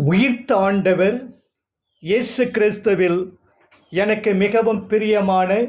உயிர்த்தாண்டவர் இயேசு கிறிஸ்துவில் எனக்கு மிகவும் பிரியமான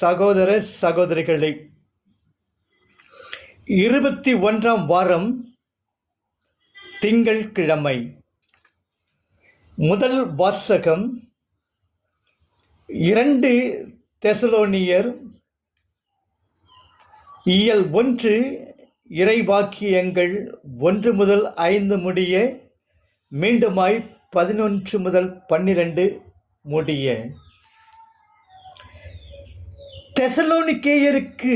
சகோதர சகோதரிகளை இருபத்தி ஒன்றாம் வாரம் திங்கள் கிழமை. முதல் வாசகம் இரண்டு தெசலோனியர் இயல் ஒன்று இறைவாக்கியங்கள் ஒன்று முதல் ஐந்து முடிய மீண்டுமாய் பதினொன்று முதல் பன்னிரண்டு முடிய. தெசலோனிக்கேயருக்கு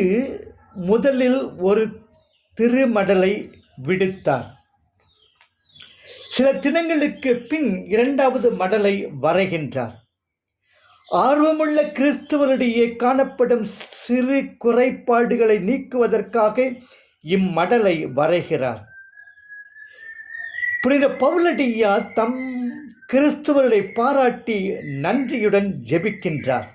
முதலில் ஒரு திருமடலை விடுத்தார். சில தினங்களுக்கு பின் இரண்டாவது மடலை வரைகின்றார். ஆர்வமுள்ள கிறிஸ்துவரிடையே காணப்படும் சிறு குறைபாடுகளை நீக்குவதற்காக இம்மடலை வரைகிறார். புனித பவுலடியா தம் கிறிஸ்துவர்களை பாராட்டி நன்றியுடன் ஜெபிக்கின்றார்.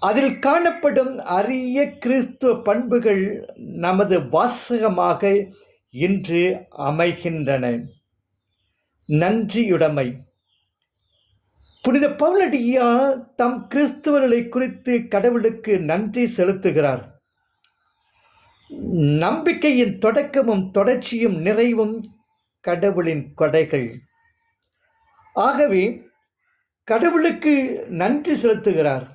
அதில் காணப்படும் அரிய கிறிஸ்துவ பண்புகள் நமது வாசகமாக இன்று அமைகின்றன. நன்றியுடைமை. புனித பவுலடியா தம் கிறிஸ்துவர்களை குறித்து கடவுளுக்கு நன்றி செலுத்துகிறார். நம்பிக்கையின் தொடக்கமும் தொடர்ச்சியும் நிறைவும் கடவுளின் கொடைகள். ஆகவே கடவுளுக்கு நன்றி செலுத்துகிறார்.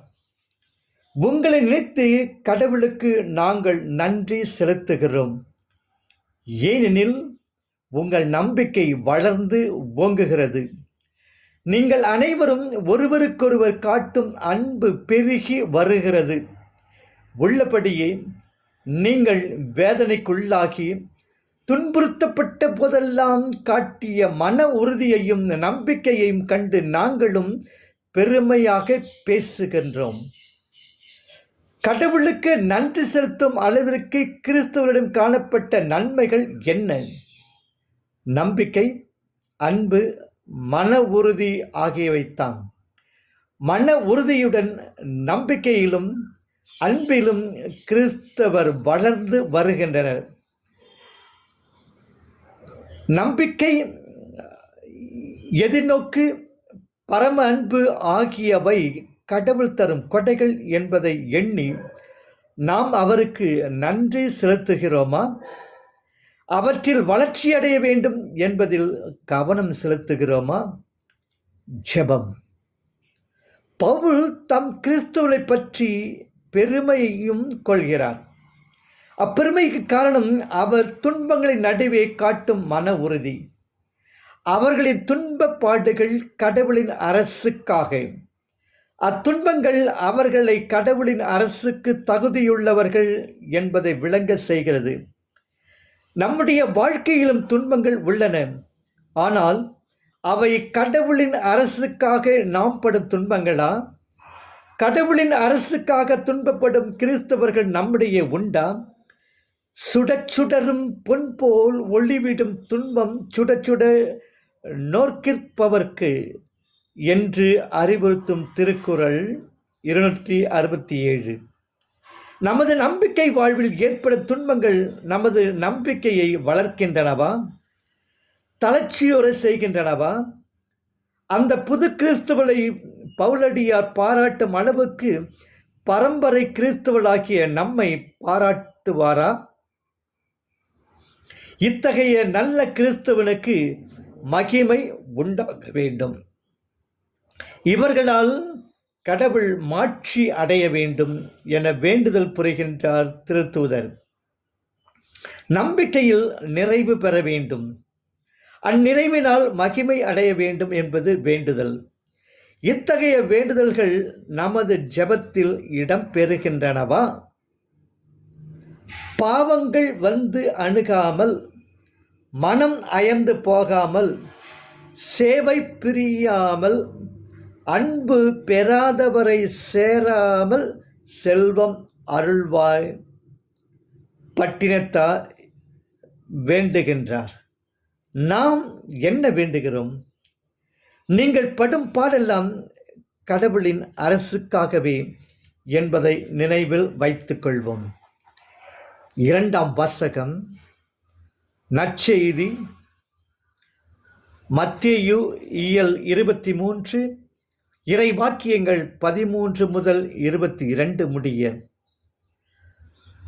உங்களை நினைத்து கடவுளுக்கு நாங்கள் நன்றி செலுத்துகிறோம். ஏனெனில் உங்கள் நம்பிக்கை வளர்ந்து ஓங்குகிறது. நீங்கள் அனைவரும் ஒருவருக்கொருவர் காட்டும் அன்பு பெருகி வருகிறது. உள்ளபடியே நீங்கள் வேதனைக்குள்ளாகி துன்புறுத்தப்பட்ட போதெல்லாம் காட்டிய மன உறுதியையும் நம்பிக்கையையும் கண்டு நாங்களும் பெருமையாக பேசுகின்றோம். கடவுளுக்கு நன்றி செலுத்தும் அளவிற்கு கிறிஸ்தவரிடம் காணப்பட்ட நன்மைகள் என்ன? நம்பிக்கை அன்பு மன உறுதி ஆகியவைத்தான். மன உறுதியுடன் நம்பிக்கையிலும் அன்பிலும் கிறிஸ்தவர் வளர்ந்து வருகின்றனர். நம்பிக்கை எதிர்நோக்கு பரம அன்பு ஆகியவை கடவுள் தரும் கொடைகள் என்பதை எண்ணி நாம் அவருக்கு நன்றி செலுத்துகிறோமா? அவற்றில் வளர்ச்சியடைய வேண்டும் என்பதில் கவனம் செலுத்துகிறோமா? ஜெபம். பவுல் தம் கிறிஸ்துவை பற்றி பெருமையும் கொள்கிறார். அப்பெருமைக்கு காரணம் அவர் துன்பங்களின் நடுவே காட்டும் மன உறுதி. அவர்களின் துன்ப பாடுகள் கடவுளின் அரசுக்காக. அத்துன்பங்கள் அவர்களை கடவுளின் அரசுக்கு தகுதியுள்ளவர்கள் என்பதை விளங்க செய்கிறது. நம்முடைய வாழ்க்கையிலும் துன்பங்கள் உள்ளன. ஆனால் அவை கடவுளின் அரசுக்காக நாம் படும் துன்பங்களா? கடவுளின் அரசுக்காக துன்பப்படும் கிறிஸ்தவர்கள் நம்முடைய உண்டா? சுடச் சுடரும் பொன் போல் ஒளிவிடும் துன்பம் சுட சுட நோக்கிற்பவர்க்கு என்று அறிவுறுத்தும் திருக்குறள் இருநூற்றி அறுபத்தி ஏழு. நமது நம்பிக்கை வாழ்வில் ஏற்படும் துன்பங்கள் நமது நம்பிக்கையை வளர்க்கின்றனவா? தளர்ச்சியுற செய்கின்றனவா? அந்த புது கிறிஸ்துவலை பவுலடியார் பாராட்டும் அளவுக்கு பரம்பரை கிறிஸ்துவளாகிய நம்மை பாராட்டுவாரா? இத்தகைய நல்ல கிறிஸ்துவனுக்கு மகிமை உண்டாக வேண்டும். இவர்களால் கடவுள் மாட்சி அடைய வேண்டும் என வேண்டுதல் புரிகின்றார் திருத்தூதர். நம்பிக்கையில் நிறைவு பெற வேண்டும். அந்நிறைவினால் மகிமை அடைய வேண்டும் என்பது வேண்டுதல். இத்தகைய வேண்டுதல்கள் நமது ஜெபத்தில் இடம் பெறுகின்றனவா? பாவங்கள் வந்து அணுகாமல் மனம் அயர்ந்து போகாமல் சேவை பிரியாமல் அன்பு பெறாதவரை சேராமல் செல்வம் அருள்வாய். பட்டினத்தா வேண்டுகின்றார். நாம் என்ன வேண்டுகிறோம்? நீங்கள் படும் பாடெல்லாம் கடவுளின் அரசுக்காகவே என்பதை நினைவில் வைத்துக்கொள்வோம். இரண்டாம் வாசகம். நற்செய்தி மத்தியு இயல் இருபத்தி மூன்று இறை வாக்கியங்கள் பதிமூன்று முதல் இருபத்தி இரண்டு முடிய.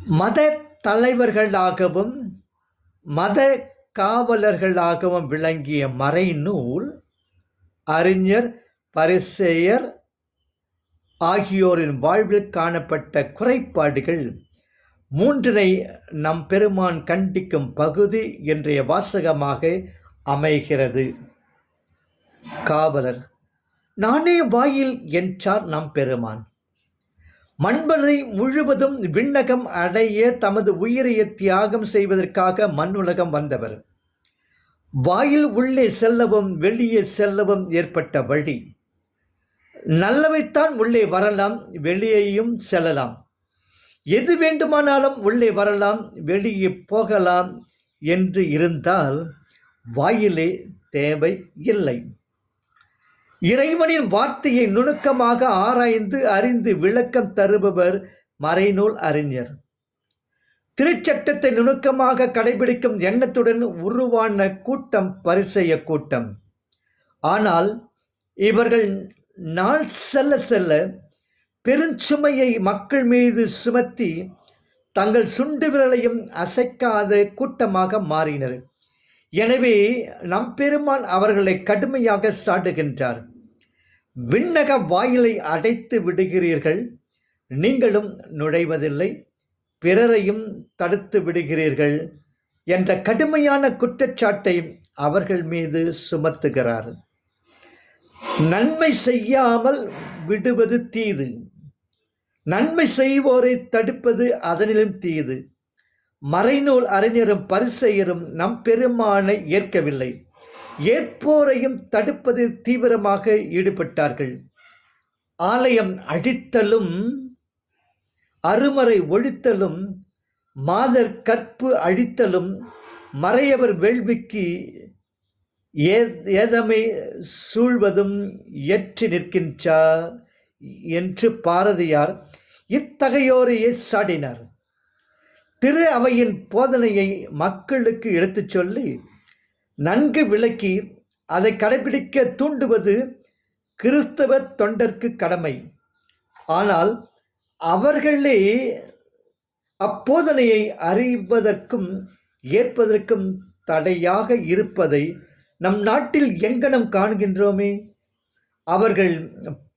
மத தலைவர்களாகவும் மத காவலர்களாகவும் விளங்கிய மறைநூல் அறிஞர் பரிசேயர் ஆகியோரின் வாழ்வில் காணப்பட்ட குறைபாடுகள் மூன்றினை நம் பெருமான் கண்டிக்கும் பகுதி இன்றைய வாசகமாக அமைகிறது. காவலர் நானே வாயில் என்றார் நம் பெருமான். மண்பதை முழுவதும் விண்ணகம் அடைய தமது உயிரைய தியாகம் செய்வதற்காக மண்ணுலகம் வந்தவர். வாயில் உள்ளே செல்லவும் வெளியே செல்லவும் ஏற்பட்ட வழி. நல்லவைத்தான் உள்ளே வரலாம் வெளியேயும் செல்லலாம். எது வேண்டுமானாலும் உள்ளே வரலாம் வெளியே போகலாம் என்று இருந்தால் வாயிலே தேவை இல்லை. இறைவனின் வார்த்தையை நுணுக்கமாக ஆராய்ந்து அறிந்து விளக்கம் தருபவர் மறைநூல் அறிஞர். திருச்சட்டத்தை நுணுக்கமாக கடைபிடிக்கும் எண்ணத்துடன் உருவான கூட்டம் பரிசெய்ய கூட்டம். ஆனால் இவர்கள் நாள் செல்ல செல்ல பெருஞ்சுமையை மக்கள் மீது சுமத்தி தங்கள் சுண்டு விரலையும் அசைக்காத கூட்டமாக மாறினர். எனவே நம் பெருமான் அவர்களை கடுமையாக சாடுகின்றார். விண்ணக வாயிலை அடைத்து விடுகிறீர்கள். நீங்களும் நுழைவதில்லை. பிறரையும் தடுத்து விடுகிறீர்கள் என்ற கடுமையான குற்றச்சாட்டை அவர்கள் மீது சுமத்துகிறார். நன்மை செய்யாமல் விடுவது தீது. நன்மை செய்வோரை தடுப்பது அதனிலும் தீது. மறைநூல் அறிஞரும் பரிசெயரும் நம் பெருமானை ஏற்கவில்லை. ஏற்போரையும் தடுப்பது தீவிரமாக ஈடுபட்டார்கள். ஆலயம் அழித்தலும் அருமறை ஒழித்தலும் மாதர் கற்பு அழித்தலும் மறையவர் வேள்விக்கு ஏ ஏதமை சூழ்வதும் ஏற்றி நிற்கின்றார் என்று பாரதியார் இத்தகையோரையே சாடினார் திரு அவையின் போதனையை மக்களுக்கு எடுத்துச் சொல்லி நன்கு விளக்கி அதை கடைபிடிக்க தூண்டுவது கிறிஸ்தவ தொண்டர்க்கு கடமை. ஆனால் அவர்களே அப்போதனையை அறிவதற்கும் ஏற்பதற்கும் தடையாக இருப்பதை நம் நாட்டில் எங்கனம் காண்கின்றோமே? அவர்கள்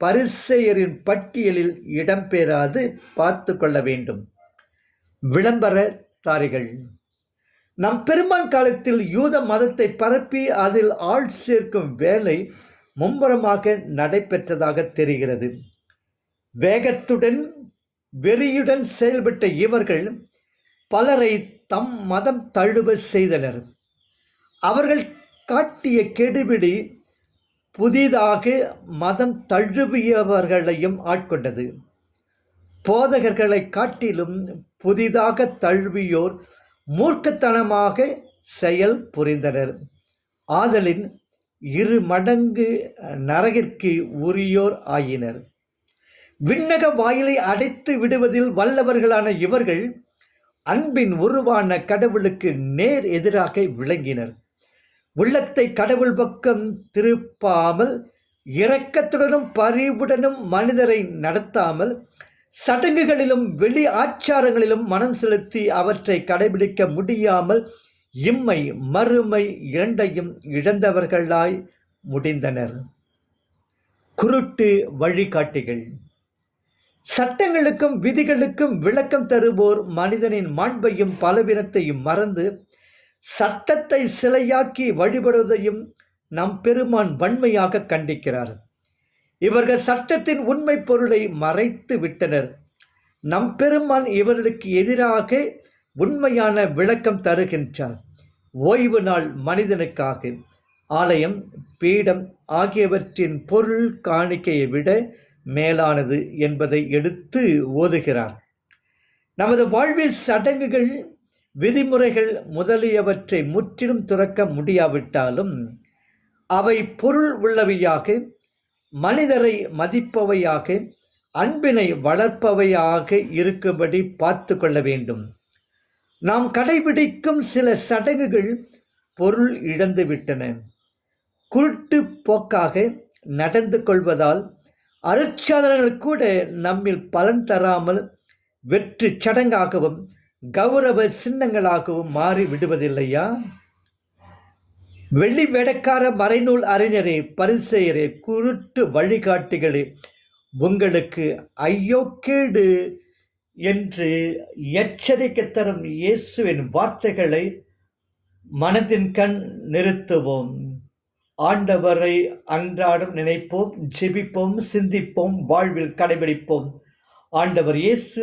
பரிசெயரின் பட்டியலில் இடம்பெறாது பார்த்து கொள்ள வேண்டும். விளம்பர தாரிகள் நம் பெருமான் காலத்தில் யூத மதத்தை பரப்பி அதில் ஆள் சேர்க்கும் வேலை மும்முரமாக நடைபெற்றதாக தெரிகிறது. வேகத்துடன் வெறியுடன் செயல்பட்ட இவர்கள் பலரை தம் மதம் தழுவ செய்தனர். அவர்கள் காட்டிய கெடுபிடி புதிதாக மதம் தழுவியவர்களையும் ஆட்கொண்டது. போதகர்களை காட்டிலும் புதிதாக தழுவியோர் மூர்க்கத்தனமாக செயல் புரிந்தனர். ஆதலின் இரு மடங்கு நரகிற்கு உரியோர் ஆயினர். விண்ணக வாயிலை அடைத்து விடுவதில் வல்லவர்களான இவர்கள் அன்பின் உருவான கடவுளுக்கு நேர் எதிராக விளங்கினர். உள்ளத்தை கடவுள் பக்கம் திருப்பாமல் இரக்கத்துடனும் பரிவுடனும் மனிதரை நடத்தாமல் சடங்குகளிலும் வெளி ஆச்சாரங்களிலும் மனம் செலுத்தி அவற்றை கடைபிடிக்க முடியாமல் இம்மை மறுமை இரண்டையும் இழந்தவர்களாய் முடிந்தனர். குருட்டு வழிகாட்டிகள். சட்டங்களுக்கும் விதிகளுக்கும் விளக்கம் தருவோர் மனிதனின் மாண்பையும் பலவீனத்தையும் மறந்து சட்டத்தை சிலையாக்கி வழிபடுவதையும் நம் பெருமான் வன்மையாக கண்டிக்கிறார். இவர்கள் சட்டத்தின் உண்மை பொருளை மறைத்து விட்டனர். நம் பெருமான் இவர்களுக்கு எதிராக உண்மையான விளக்கம் தருகின்றார். ஓய்வு நாள் மனிதனுக்காக. ஆலயம் பீடம் ஆகியவற்றின் பொருள் காணிக்கையை விட மேலானது என்பதை எடுத்து ஓதுகிறார். நமது வாழ்வில் சடங்குகள் விதிமுறைகள் முதலியவற்றை முற்றிலும் துறக்க முடியாவிட்டாலும் அவை பொருள் உள்ளவையாக மனிதரை மதிப்பவையாக அன்பினை வளர்ப்பவையாக இருக்கும்படி பார்த்து கொள்ள வேண்டும். நாம் கடைபிடிக்கும் சில சடங்குகள் பொருள் இழந்து விட்டன குருட்டு போக்காக நடந்து கொள்வதால் அருட்சாதனங்கள் கூட நம்மில் பலன் தராமல் வெற்று சடங்காகவும் கௌரவ சின்னங்களாகவும் மாறி விடுவதில்லையா? வெள்ளி வேடக்கார மறைநூல் அறிஞரே பரிசெயரே குருட்டு வழிகாட்டிகளே உங்களுக்கு ஐயோ கேடு என்று எச்சரிக்கை தரும் இயேசுவின் வார்த்தைகளை மனதின் கண் நிறுத்துவோம். ஆண்டவரை அன்றாடம் நினைப்போம் ஜெபிப்போம் சிந்திப்போம் வாழ்வில் கடைபிடிப்போம். ஆண்டவர் இயேசு